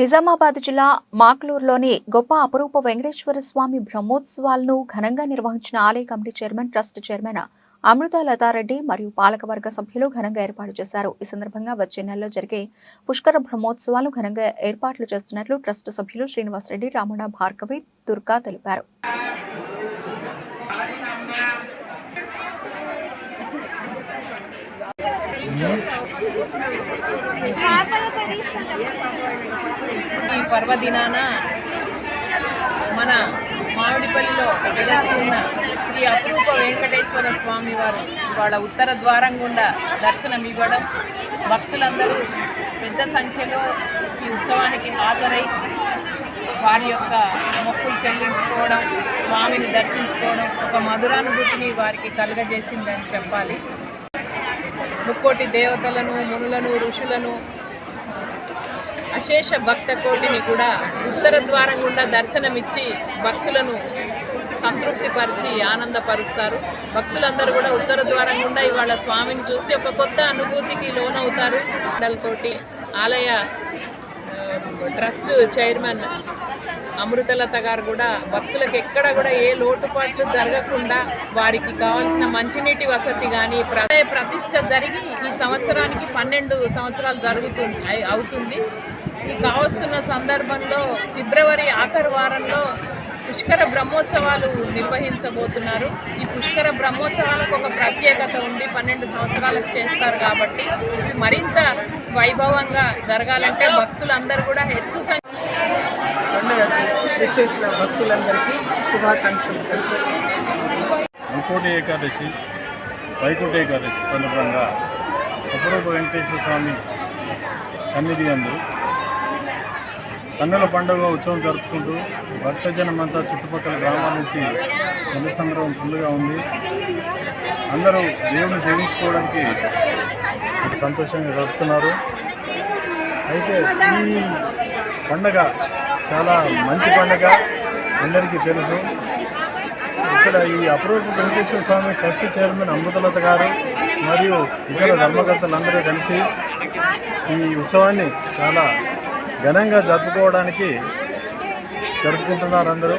నిజామాబాద్ జిల్లా మాక్లూరులోని గొప్ప అపరూప వెంకటేశ్వర స్వామి బ్రహ్మోత్సవాలను ఘనంగా నిర్వహించిన ఆలయ committee chairman trust chairman Amrutha Latha Reddy మరియు పాలకవర్గ సభ్యులు ఘనంగా ఏర్పాటు చేశారు. ఈ సందర్భంగా వచ్చే నెలలో జరిగే పుష్కర బ్రహ్మోత్సవాలు ఘనంగా ఏర్పాట్లు చేస్తున్నట్లు ట్రస్ట్ సభ్యులు శ్రీనివాసరెడ్డి రామణ భార్గవి దుర్గా తెలిపారు. పర్వదినాన మన మామిడిపల్లిలో వెలసి ఉన్న శ్రీ అపురూప వెంకటేశ్వర స్వామి వారు ఇవాళ ఉత్తర ద్వారం గుండా దర్శనం ఇవ్వడం. భక్తులందరూ పెద్ద సంఖ్యలో ఈ ఉత్సవానికి హాజరై వారి యొక్క మొక్కులు చెల్లించుకోవడం స్వామిని దర్శించుకోవడం ఒక మధురానుభూతిని వారికి కలుగజేసిందని చెప్పాలి. ముక్కోటి దేవతలను మునులను ఋషులను అశేష భక్త కోటిని కూడా ఉత్తర ద్వారం గుండా దర్శనమిచ్చి భక్తులను సంతృప్తిపరిచి ఆనందపరుస్తారు. భక్తులందరూ కూడా ఉత్తర ద్వారం గుండా ఇవాళ స్వామిని చూసి ఒక కొత్త అనుభూతికి లోనవుతారు. కోటి ఆలయ ట్రస్ట్ చైర్మన్ అమృతలత గారు కూడా భక్తులకు ఎక్కడ కూడా ఏ లోటుపాట్లు జరగకుండా వారికి కావాల్సిన మంచినీటి వసతి కానీ ప్రతిష్ట జరిగి ఈ సంవత్సరానికి పన్నెండు సంవత్సరాలు జరుగుతుంది అవుతుంది. కావస్తున్న సందర్భంలో ఫిబ్రవరి ఆఖరి వారంలో పుష్కర బ్రహ్మోత్సవాలు నిర్వహించబోతున్నారు. ఈ పుష్కర బ్రహ్మోత్సవాలకు ఒక ప్రత్యేకత ఉంది పన్నెండు సంవత్సరాలకు చేస్తారు కాబట్టి మరింత వైభవంగా జరగాలంటే భక్తులందరూ కూడా హెచ్చు సంఖ్య భక్తులందరికీ శుభాకాంక్షలు. ఏకాదశి వైకుంఠ ఏకాదశి సందర్భంగా అపరూప వెంకటేశ్వర స్వామి సన్నిధి అందు కన్నుల పండుగ ఉత్సవం జరుపుకుంటూ భక్తజనం అంతా చుట్టుపక్కల గ్రామాల నుంచి జనసంద్రహం ఫుల్గా ఉంది. అందరూ దేవుని సేవించుకోవడానికి సంతోషంగా గడుపుతున్నారు. అయితే ఈ పండగ చాలా మంచి పండగ. అందరికీ తెలుసు. ఇక్కడ ఈ అపరూప వెంకటేశ్వర స్వామి ట్రస్ట్ చైర్మన్ అమృతలత గారు మరియు ఇతర ధర్మకర్తలందరూ కలిసి ఈ ఉత్సవాన్ని చాలా ఘనంగా జరుపుకోవడానికి జరుపుకుంటున్నారు అందరూ